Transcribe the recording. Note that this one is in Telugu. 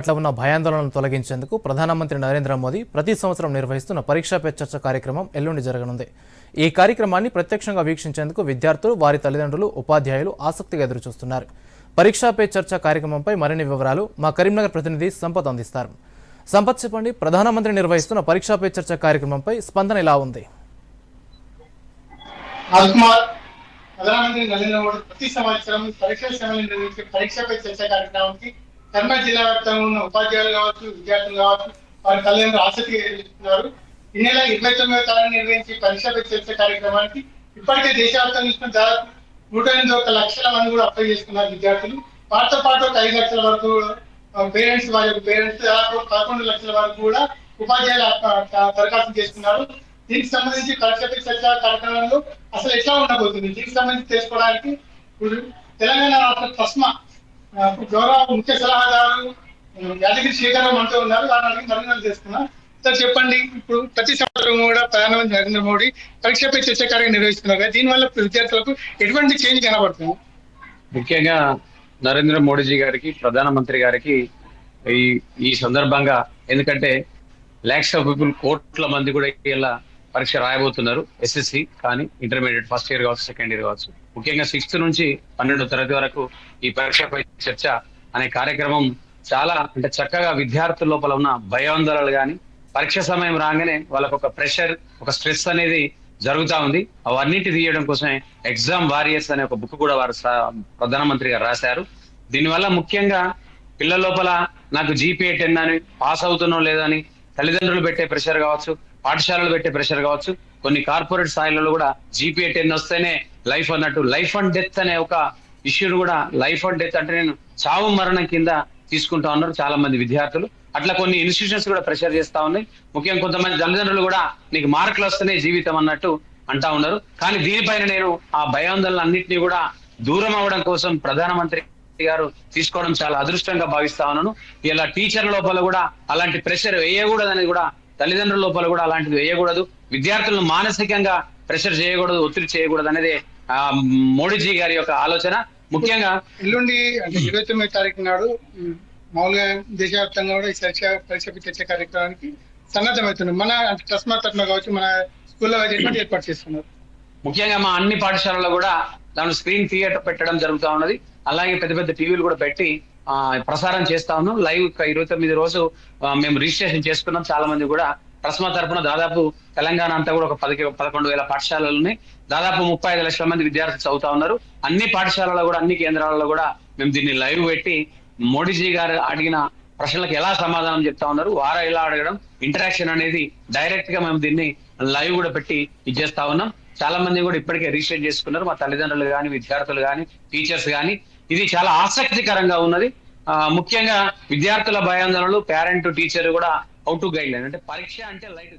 పట్ల ఉన్న భయాందోళనలు తొలగించేందుకు ప్రధానమంత్రి నరేంద్ర మోదీ ప్రతి సంవత్సరం నిర్వహిస్తున్న పరీక్షా పే చర్చ కార్యక్రమం ఎల్లుండి జరగనుంది. ఈ కార్యక్రమాన్ని ప్రత్యక్షంగా వీక్షించేందుకు విద్యార్థులు వారి తల్లిదండ్రులు ఉపాధ్యాయులు ఆసక్తిగా ఎదురుచూస్తున్నారు. పరీక్షా పే చర్చ కార్యక్రమంపై మరిన్ని వివరాలు మా కరీంనగర్ ప్రతినిధి సంపత్ అందిస్తారు. సంపత్ చెప్పండి ప్రధానమంత్రి నిర్వహిస్తున్న పరీక్షా పే చర్చ కార్యక్రమంపై స్పందన ఎలా ఉంది? ప్రధానమంత్రి నరేంద్ర మోడీ ప్రతి సంవత్సరం పరీక్షా సమయంలో నిర్వహించే చర్చ కార్యక్రమానికి కర్నూలు జిల్లా వ్యాప్తంగా ఉన్న ఉపాధ్యాయులు కావచ్చు విద్యార్థులు కావచ్చు వారి తల్లిదండ్రులు ఆసక్తి చూస్తున్నారు ఈ నెల ఇరవై తొమ్మిదవ తారీఖు నిర్వహించే పరీక్షపై చర్చ కార్యక్రమానికి ఇప్పటికే దేశవ్యాప్తంగా చూసిన దాదాపు నూట ఎనిమిది ఒక లక్షల మంది కూడా అప్లై చేసుకున్నారు విద్యార్థులు. వారితో పాటు ఒక ఐదు లక్షల వరకు పేరెంట్స్ వారి యొక్క పేరెంట్స్ దాదాపు పదకొండు లక్షల వరకు కూడా ఉపాధ్యాయులు దరఖాస్తు చేసుకున్నారు. దీనికి సంబంధించి పరీక్షపై చర్చ కార్యక్రమంలో అసలు ఎట్లా ఉండబోతుంది? దీనికి సంబంధించి తెలుసుకోవడానికి తెలంగాణ రాష్ట్ర ట్రస్మా గౌరవ ముఖ్య సలహాదారు యాదగిరి శేఖరరావు మనతో ఉన్నారు. వారిని అడిగి మరింత సార్ చెప్పండి. ఇప్పుడు ప్రతి సంవత్సరం కూడా ప్రధానమంత్రి నరేంద్ర మోడీ పరీక్షపై చర్చ కార్యక్రమం నిర్వహిస్తున్నారు. కదా దీనివల్ల విద్యార్థులకు ఎటువంటి చేంజ్ కనబడుతుంది? ముఖ్యంగా నరేంద్ర మోడీజీ గారికి ప్రధానమంత్రి గారికి ఈ ఈ సందర్భంగా ఎందుకంటే ల్యాక్స్ ఆఫ్ పీపుల్ కోట్ల మంది కూడా ఇలా పరీక్ష రాయబోతున్నారు ఎస్ఎస్సి కానీ ఇంటర్మీడియట్ ఫస్ట్ ఇయర్ కావచ్చు సెకండ్ ఇయర్ కావచ్చు. ముఖ్యంగా సిక్స్త్ నుంచి పన్నెండో తరగతి వరకు ఈ పరీక్షపై చర్చ అనే కార్యక్రమం చాలా అంటే చక్కగా విద్యార్థుల లోపల ఉన్న భయాందోళనలు కానీ పరీక్ష సమయం రాగానే వాళ్ళకు ఒక ప్రెషర్ ఒక స్ట్రెస్ అనేది జరుగుతా ఉంది. అవన్నిటి తీయడం కోసమే ఎగ్జామ్ వారియర్స్ అనే ఒక బుక్ కూడా వారు ప్రధానమంత్రి గారు రాశారు. దీనివల్ల ముఖ్యంగా పిల్లల లోపల నాకు జీపీఏ టెన్ అని పాస్ అవుతున్నో లేదని తల్లిదండ్రులు పెట్టే ప్రెషర్ కావచ్చు పాఠశాలలు పెట్టే ప్రెషర్ కావచ్చు కొన్ని కార్పొరేట్ స్థాయిలలో కూడా జీపీఏ టెన్ వస్తేనే లైఫ్ అన్నట్టు లైఫ్ అండ్ డెత్ అనే ఒక ఇష్యూను కూడా లైఫ్ అండ్ డెత్ అంటే నేను చావు మరణం కింద తీసుకుంటా ఉన్నారు చాలా మంది విద్యార్థులు. అట్లా కొన్ని ఇన్స్టిట్యూషన్స్ కూడా ప్రెషర్ చేస్తా ఉన్నాయి. ముఖ్యంగా కొంతమంది తల్లిదండ్రులు కూడా నీకు మార్కులు వస్తేనే జీవితం అన్నట్టు అంటా ఉన్నారు. కానీ దీనిపైన నేను ఆ భయాందోళన అన్నింటినీ కూడా దూరం అవ్వడం కోసం ప్రధానమంత్రి గారు తీసుకోవడం చాలా అదృష్టంగా భావిస్తా ఉన్నాను. ఇలా టీచర్ లోపల కూడా అలాంటి ప్రెషర్ వేయకూడదు అనేది కూడా తల్లిదండ్రుల లోపల కూడా అలాంటిది వేయకూడదు. విద్యార్థులను మానసికంగా ప్రెషర్ చేయకూడదు ఒత్తిడి చేయకూడదు అనేది ఆ మోడీజీ గారి యొక్క ఆలోచన. ముఖ్యంగా ఎల్లుండి అంటే ఇరవై తొమ్మిది తారీఖు నాడు మామూలుగా దేశవ్యాప్తంగా కూడా ఈ చర్చ పరీక్షపై చర్చ కార్యక్రమానికి సన్నద్ధమవుతుంది మన అంటే ట్రస్మా తరఫున కావచ్చు మన స్కూల్లో ఎటువంటి ఏర్పాటు చేస్తున్నారు. ముఖ్యంగా మా అన్ని పాఠశాలల్లో కూడా దాని స్క్రీన్ థియేటర్ పెట్టడం జరుగుతా ఉన్నది. అలాగే పెద్ద పెద్ద టీవీలు కూడా పెట్టి ప్రసారం చేస్తా ఉన్నాం. లైవ్ ఇరవై తొమ్మిది రోజు మేము రిజిస్ట్రేషన్ చేసుకున్నాం. చాలా మంది కూడా ప్రస్మా తరపున దాదాపు తెలంగాణ అంతా కూడా ఒక పది పదకొండు వేల పాఠశాలలు ఉన్నాయి. దాదాపు ముప్పై ఐదు లక్షల మంది విద్యార్థులు చదువుతా ఉన్నారు. అన్ని పాఠశాలలో కూడా అన్ని కేంద్రాలలో కూడా మేము దీన్ని లైవ్ పెట్టి మోడీజీ గారు అడిగిన ప్రశ్నలకు ఎలా సమాధానం చెప్తా ఉన్నారు వారా ఎలా అడగడం ఇంటరాక్షన్ అనేది డైరెక్ట్గా మేము దీన్ని లైవ్ కూడా పెట్టి ఇచ్చేస్తా ఉన్నాం. చాలా మంది కూడా ఇప్పటికే రిజిస్టర్ చేసుకున్నారు. మా తల్లిదండ్రులు కానీ విద్యార్థులు కానీ టీచర్స్ కానీ ఇది చాలా ఆసక్తికరంగా ఉన్నది. ముఖ్యంగా విద్యార్థుల భయాందోళనలు పేరెంట్ టీచర్ కూడా అవుట్ టు గైడ్ లైన్ అంటే పరీక్ష అంటే లైట్